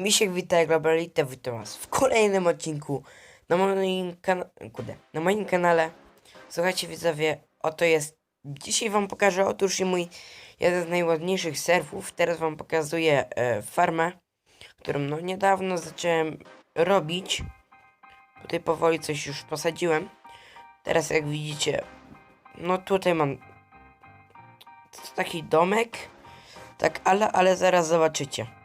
Misiek witaj Globalite, witam was w kolejnym odcinku na moim kanale, na moim kanale. Słuchajcie widzowie, oto jest, dzisiaj wam pokażę, otóż i mój jeden z najładniejszych serwów. Teraz wam pokazuję e, farmę, którą no niedawno zacząłem robić. Tutaj powoli coś już posadziłem. Teraz jak widzicie, no tutaj mam taki domek, tak, ale, ale zaraz zobaczycie.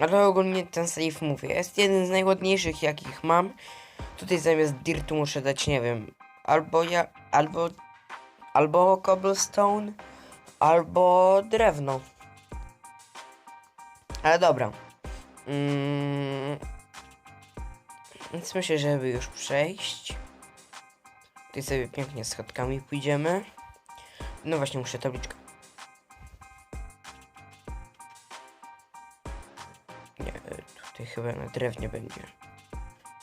Ale ogólnie ten save mówię. Jest jeden z najładniejszych jakich mam. Tutaj zamiast dirtu muszę dać, nie wiem, albo ja, albo, albo cobblestone, albo drewno. Ale dobra. Mm, więc myślę, żeby już przejść. Tutaj sobie pięknie schodkami pójdziemy. No właśnie, muszę tabliczkę. Chyba na drewnie będzie.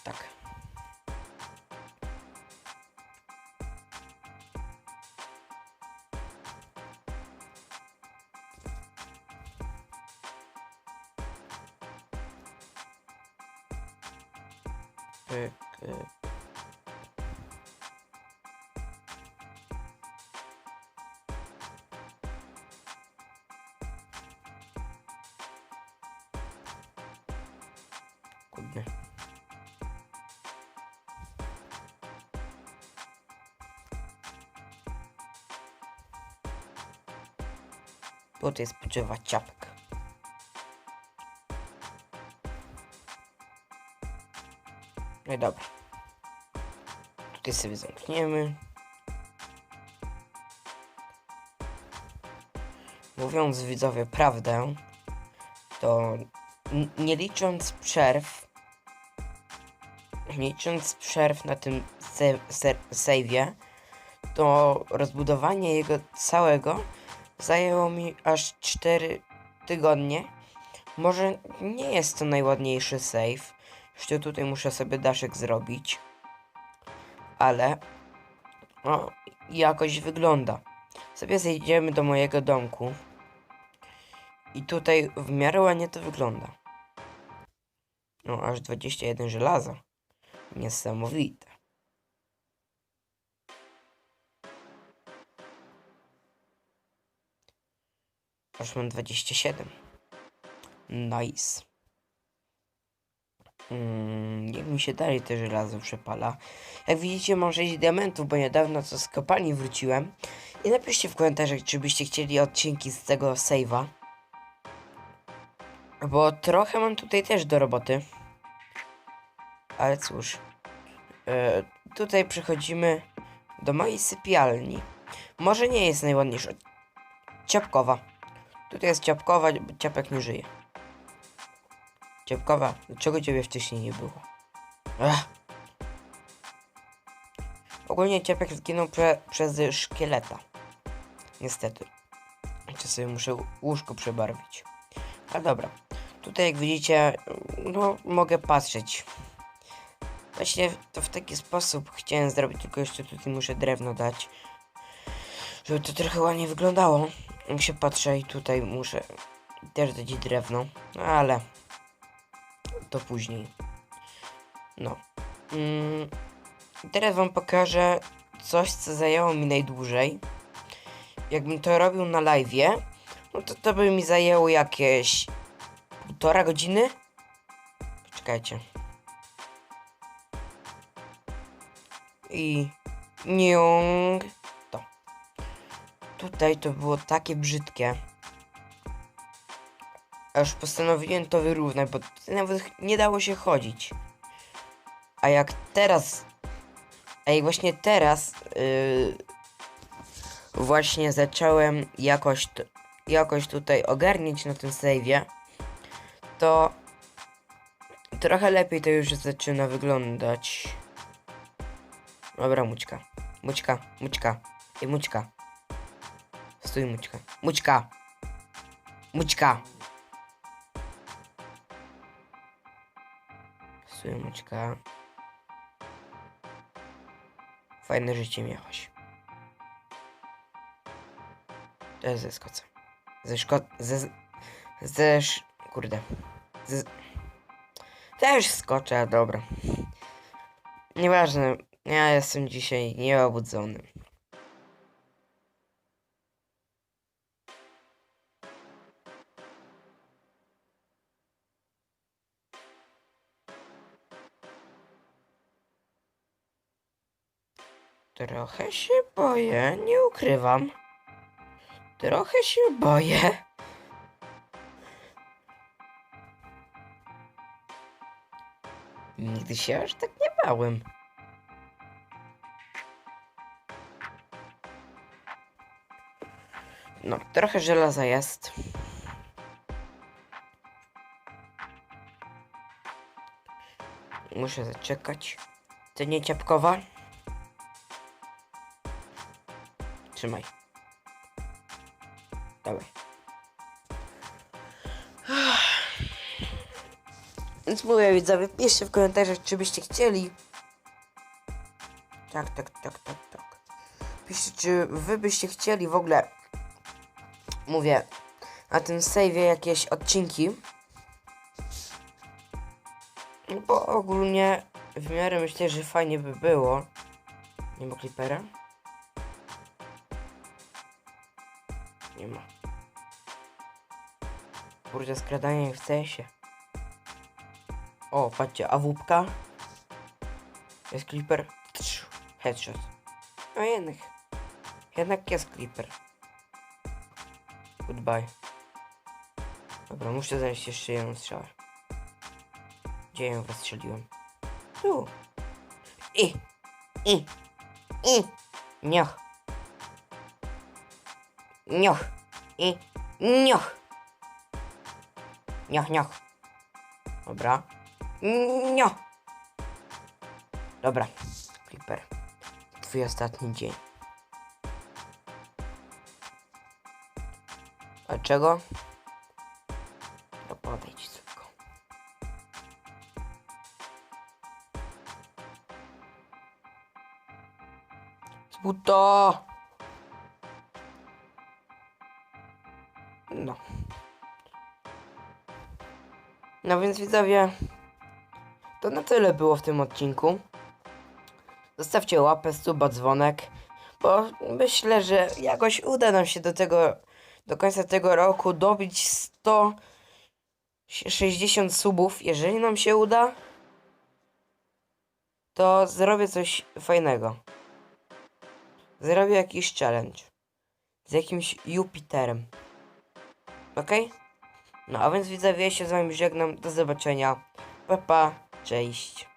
Tak. Pyk, Kurde. Tutaj spoczywa ciapek. No i dobra. Tutaj sobie zamkniemy. Mówiąc widzowie prawdę, to nie licząc przerw, licząc przerw na tym save'ie, to rozbudowanie jego całego zajęło mi aż 4 tygodnie. Może nie jest to najładniejszy save, jeszcze tutaj muszę sobie daszek zrobić, ale no, jakoś wygląda. Sobie zejdziemy do mojego domku. I tutaj w miarę ładnie to wygląda. No, aż 21 żelaza. Niesamowite. Aż mam 27. Nice. Mm, niech mi się dalej te żelazo przepala. Jak widzicie, mam 6 diamentów, bo niedawno co z kopalni wróciłem. I napiszcie w komentarzach, czy byście chcieli odcinki z tego save'a. Bo trochę mam tutaj też do roboty. Ale cóż. E, tutaj przechodzimy do mojej sypialni. Może nie jest najładniejsza. Ciapkowa. Tutaj jest ciapkowa, ciapek nie żyje. Ciapkowa, dlaczego ciebie wcześniej nie było? Ogólnie ciapek zginął prze, przez szkieleta. Niestety. Sobie muszę łóżko przebarwić. A dobra. Tutaj jak widzicie, no mogę patrzeć. Właśnie to w taki sposób chciałem zrobić, tylko jeszcze tutaj muszę drewno dać. Żeby to trochę ładnie wyglądało. Jak się patrzę i tutaj muszę też dać drewno. No ale to później. No. Mm, teraz wam pokażę coś, co zajęło mi najdłużej. Jakbym to robił na live'ie, no to to by mi zajęło jakieś półtora godziny. Czekajcie. I niung to. Tutaj to było takie brzydkie. Aż postanowiłem to wyrównać, bo nawet nie dało się chodzić. A jak teraz. A jak właśnie teraz. Yy, właśnie zacząłem jakoś, jakoś tutaj ogarniać na tym save'ie, to trochę lepiej to już zaczyna wyglądać. Dobra, mućka. Mućka, mućka. I mućka. Stój, mućka. Mućka! Mućka! Stój, mućka. Fajne życie miałaś. Jest ze Szkocem. Ze Szko... Ze... Zesz... Kurde. Z... Też skoczę, dobra. Nieważne. Ja jestem dzisiaj nieobudzony. Trochę się boję, nie ukrywam. Trochę się boję. Nigdy się aż tak nie bałem. No, trochę żelaza jest. Muszę zaczekać. To nie ciapkowa? Trzymaj. Dawaj. Więc mówię widzowie, piszcie w komentarzach, czy byście chcieli. Tak, tak, tak, tak, tak. Piszcie, czy wy byście chcieli w ogóle, mówię, na tym save'ie jakieś odcinki. No Bo ogólnie w miarę myślę, że fajnie by było. Nie ma klipera? Nie ma. Kurde, skradanie w CS-ie. O, patrzcie, awupka. Jest clipper. Trz, Headshot. No jednak. Jednak jest clipper. Goodbye. Dobra, muszę znaleźć jeszcze jedną strzałę. Gdzie ją wystrzeliłem? Tu. I. I. I. Nioch. Nioch. I. Nioch. Nioch, nioch. Dobra. Nio. Dobra. Flipper. Twój ostatni dzień. A czego? No tylko. Zbuto! No. No więc widzowie, to na tyle było w tym odcinku. Zostawcie łapę, suba, dzwonek, bo myślę, że jakoś uda nam się do tego, do końca tego roku dobić 160 subów. Jeżeli nam się uda, to zrobię coś fajnego. Zrobię jakiś challenge z jakimś Jupiterem. Okej? No a więc widzowie, ja się z wami żegnam. Do zobaczenia. Pa, pa. Cześć.